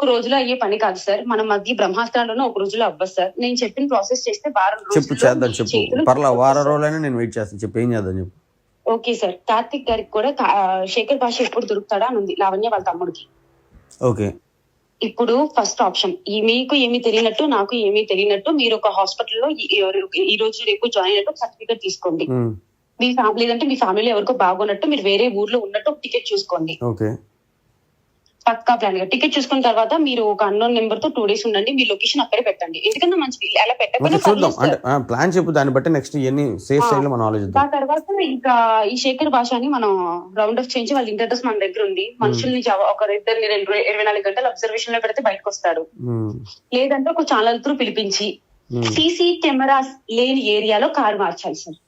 ఒక రోజులో అయ్యే పని కాదు సార్. మన మధ్య బ్రహ్మాస్త్రాల్లోనే ఒక రోజులో అవ్వదు సార్. నేను చెప్పిన ప్రాసెస్ చేస్తే వారం చెప్పు చేద్దాం చెప్పు. పర్లా వారం. రోజులైనా నేను వెయిట్ చేస్తాను. చెప్పు ఏం చేద్దాం చెప్పు. Okay sir. కార్తిక్ గారికి కూడా శేఖర్ భాష ఎప్పుడు దొరుకుతాడా అని ఉంది. లావణ్య వాళ్ళ తమ్ముడికి. ఓకే. ఇప్పుడు ఫస్ట్ ఆప్షన్. ఈ మీకు ఏమీ తెలియనట్టు నాకు ఏమీ తెలియనట్టు మీరు ఒక హాస్పిటల్లో ఈ- ఈ రోజు రేపు జాయిన్ అయినట్టు సర్టిఫికేట్ తీసుకోండి. మీ ఫ్యామిలీ లేదంటే మీ ఫ్యామిలీలో ఎవరికో బాగున్నట్టు మీరు వేరే ఊర్లో ఉన్నట్టు ఒక టికెట్ చూసుకోండి. ఓకే. పక్కా ప్లాన్గా. టికెట్ చూసుకున్న తర్వాత మీరు ఒక అన్నోన్ నెంబర్తో టూ డేస్ ఉండండి మీ లొకేషన్ అక్కడే పెట్టండి. ఎందుకంటే మంచిది? అలా పెట్టకుండా. ప్లాన్ చెప్పు దాన్ని బట్టి నెక్స్ట్ ఇవన్నీ సేఫ్ సైడ్లో మనం ఆలోచిద్దాం. దాని తర్వాత ఇంకా ఈ శేఖర్ భాషని మనం రౌండ్ ఆఫ్ చేయించి వాళ్ళ ఇంటి అడ్రస్ మన దగ్గర ఉంది. మనుషుల్ని ఒక ఇద్దరిని రెండు ఇరవై నాలుగు గంటలు అబ్జర్వేషన్లో పెడితే బయటకు వస్తాడు ఉమ్, లేదంటే ఒక ఛానల్ త్రూ పిలిపించి సీసీ కెమెరాస్ లేని ఏరియాలో కారు మార్చాలి సార్.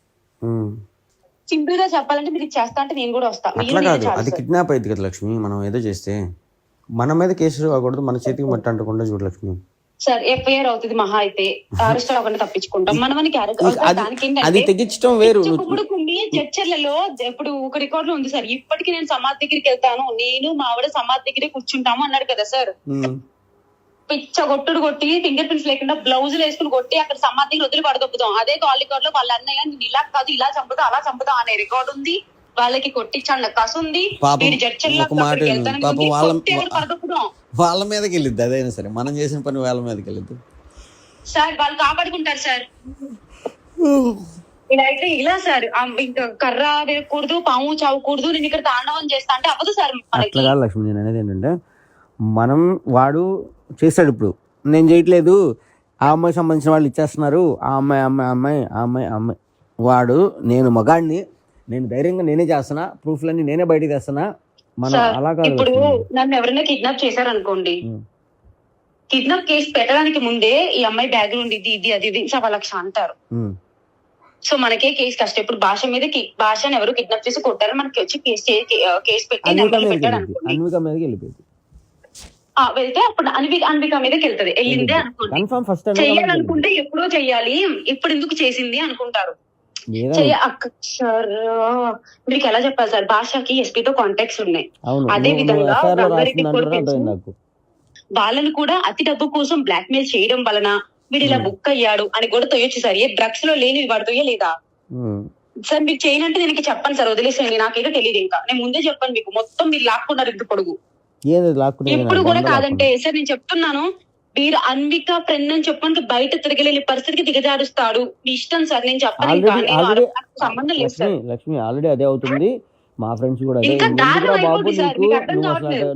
సింపుల్గా చెప్పాలంటే మీరు చేస్తా అంటే నేను కూడా వస్తా. అట్లా మీరు కాదు. చాలు అది. కిడ్నాప్ అయింది కదా లక్ష్మి. మనం ఏదో చేస్తే మన మీద కేసు అవ్వకూడదు మన చేతికి మట్టి అంటకుండా చూడు లక్ష్మి. సార్ ఎఫ్ఐఆర్ అవుతుంది మహా అయితే. అరెస్ట్ అవ్వకుండా తప్పించుకుంటాం. మనమని అది అది తెగించడం వేరు. చర్చలలో ఇప్పుడు ఒక రికార్డ్లో ఉంది సార్ ఇప్పటికి నేను సమాధి దగ్గరికి వెళ్తాను. నేను మా ఆవిడ సమాధి దగ్గరే కూర్చుంటాము అన్నాడు కదా సార్ పిచ్చ కొట్టుడు కొట్టి ఫింగర్ ప్రింట్స్ లేకుండా బ్లౌజులు వేసుకుని కొట్టి అక్కడ సమాధి దగ్గర వదిలి పడదొప్పుతాం అదే కాల్ రికార్డ్లో వాళ్ళ అన్నయ్య నేను ఇలా కాదు ఇలా చంపుతా అలా చంపుతా అనే రికార్డ్ ఉంది. వాళ్ళకి కొట్టించాడు. కసు ఉంది. పాపం, వీడి చర్చల్లో ఒక మాట పాపం వాళ్ళ- మీదకి వెళ్ళిద్ది అదైనా సరే. మనం చేసిన పని వాళ్ళ మీదకి వెళ్ళిద్ది. సార్ వాళ్ళు కాపాడుకుంటారు సార్. ఇలా అయితే ఇలా సార్. ఇంకా కర్ర వేయకూడదు పాము చావకూడదు నేను ఇక్కడ తాండవం చేస్తా అంటే అవ్వదు సార్ మనకి. అట్లా కాదు లక్ష్మి నేను అనేది ఏంటంటే మనం వాడు చేస్తాడు ఇప్పుడు. నేను చేయట్లేదు. ఆ అమ్మాయి సంబంధించిన వాళ్ళు ఇచ్చేస్తున్నారు. ఆ అమ్మాయి అమ్మాయి అమ్మాయి ఆ అమ్మాయి అమ్మాయి. వాడు నేను మగాడిని నేను ధైర్యంగా నేనే చేస్తున్నా ప్రూఫ్లన్నీ నేనే బయటకు తెస్తున్నా. మనం అలా కాదు ఇప్పుడు. నన్ను ఎవరైనా కిడ్నాప్ చేశారనుకోండి. ఉం. కిడ్నాప్ కేసు పెట్టడానికి ముందే ఈ అమ్మాయి బ్యాక్గ్రౌండ్ ఇది ఇది అది ఇది సవా లక్ష అంటారు. సో మనకే కేసు కష్టం. ఇప్పుడు భాష మీద భాషను ఎవరు కిడ్నాప్ చేసి కొట్టారు మనకి వచ్చి కేసు పెట్టి పెట్టాడు అనుకోండి. వెళ్తే అప్పుడు అన్విక అన్విక మీదకి వెళ్తది. వెళ్ళిందే అనుకోండి. చెయ్యాలనుకుంటే ఎప్పుడో చెయ్యాలి ఇప్పుడు ఎందుకు చేసింది అనుకుంటారు. సార్ మీకు ఎలా చెప్పాలి సార్? భాషకి ఎస్పీతో కాంటాక్ట్స్ ఉన్నాయి. అదే విధంగా వాళ్ళని కూడా అతి డబ్బు కోసం బ్లాక్ మెయిల్ చేయడం వలన వీడు ఇలా. బుక్ అయ్యాడు అని కూడా తొయ్యొచ్చు సార్. ఏ డ్రగ్స్లో లేని వాడు తొయ్యలేదా? సార్ మీకు చేయనంటే నేను చెప్పను సార్. వదిలేసేయండి నాకేదో తెలియదు ఇంకా. నేను ముందే చెప్పాను మీకు. మొత్తం మీరు లాక్కున్నారు ఇంత పొడుగు. నాకు కూడా కాదంటే సార్ నేను చెప్తున్నాను. మీరు అన్విక ఫ్రెండ్ అని చెప్పడానికి బయట తిరగలేని పరిస్థితికి దిగజారుస్తాడు. మీ ఇష్టం సార్ నేను చెప్పను నాకు సంబంధం లేదు సార్. లక్ష్మి ఆల్రెడీ అదే అవుతుంది. మా ఫ్రెండ్స్ కూడా అదే బాబు నీకు? నువ్వు అసలు.